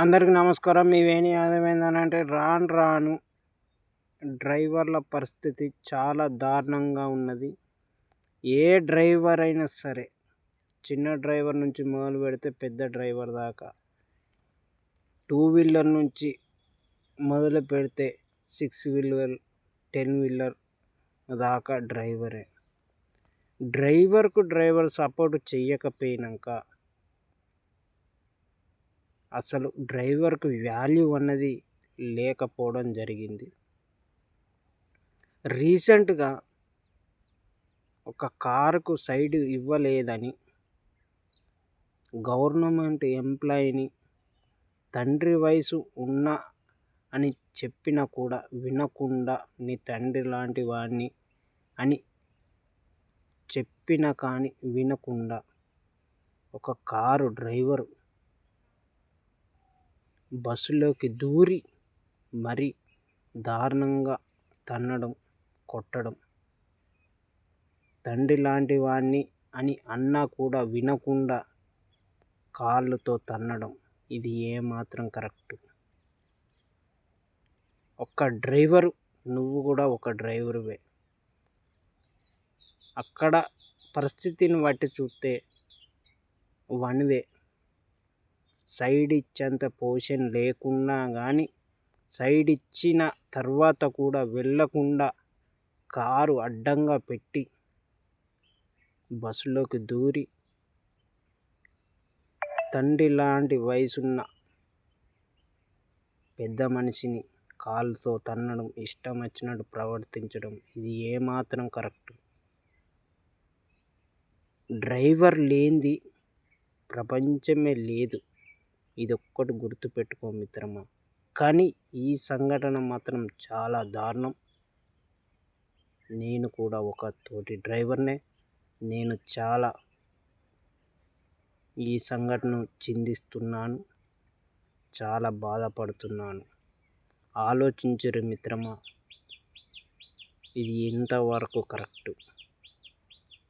అందరికి నమస్కారం. మీ వేణి అంటే రాను రాను డ్రైవర్ల పరిస్థితి చాలా దారుణంగా ఉన్నది. ఏ డ్రైవర్ అయినా సరే చిన్న డ్రైవర్ నుంచి మొదలు పెడితే పెద్ద డ్రైవర్ దాకా టూ వీలర్ నుంచి మొదలు పెడితే సిక్స్ వీలర్ టెన్ వీలర్ దాకా డ్రైవరే. డ్రైవర్కు డ్రైవర్ సపోర్ట్ చెయ్యకపోయినాక అసలు డ్రైవర్కు వాల్యూ అన్నది లేకపోవడం జరిగింది. రీసెంట్గా ఒక కారుకు సైడ్ ఇవ్వలేదని గవర్నమెంట్ ఎంప్లాయీని తండ్రి వయసు ఉన్న అని చెప్పినా కూడా వినకుండా నీ తండ్రి లాంటి వాడిని అని చెప్పినా కానీ వినకుండా ఒక కారు డ్రైవరు బస్సులోకి దూరి మరి దారుణంగా తన్నడం కొట్టడం. తండ్రి లాంటి వాడిని అని అన్నా కూడా వినకుండా కాళ్ళతో తన్నడం ఇది ఏమాత్రం కరెక్ట్? ఒక్క డ్రైవరు నువ్వు కూడా ఒక డ్రైవరువే. అక్కడ పరిస్థితిని బట్టి చూస్తే వన్ వే సైడ్ ఇచ్చేంత పొజిషన్ లేకున్నా కానీ సైడ్ ఇచ్చిన తర్వాత కూడా వెళ్ళకుండా కారు అడ్డంగా పెట్టి బస్సులోకి దూరి తండ్రి లాంటి వయసున్న పెద్ద మనిషిని కాలుతో తన్నడం ఇష్టం వచ్చినట్టు ప్రవర్తించడం ఇది ఏమాత్రం కరెక్ట్? డ్రైవర్ లేనిది ప్రపంచమే లేదు. ఇది ఒక్కటి గుర్తుపెట్టుకో మిత్రమా. కానీ ఈ సంఘటన మాత్రం చాలా దారుణం. నేను కూడా ఒక తోటి డ్రైవర్నే. నేను చాలా ఈ సంఘటన చిందిస్తున్నాను. చాలా బాధపడుతున్నాను. ఆలోచించరు మిత్రమా. ఇది ఎంతవరకు కరెక్టు.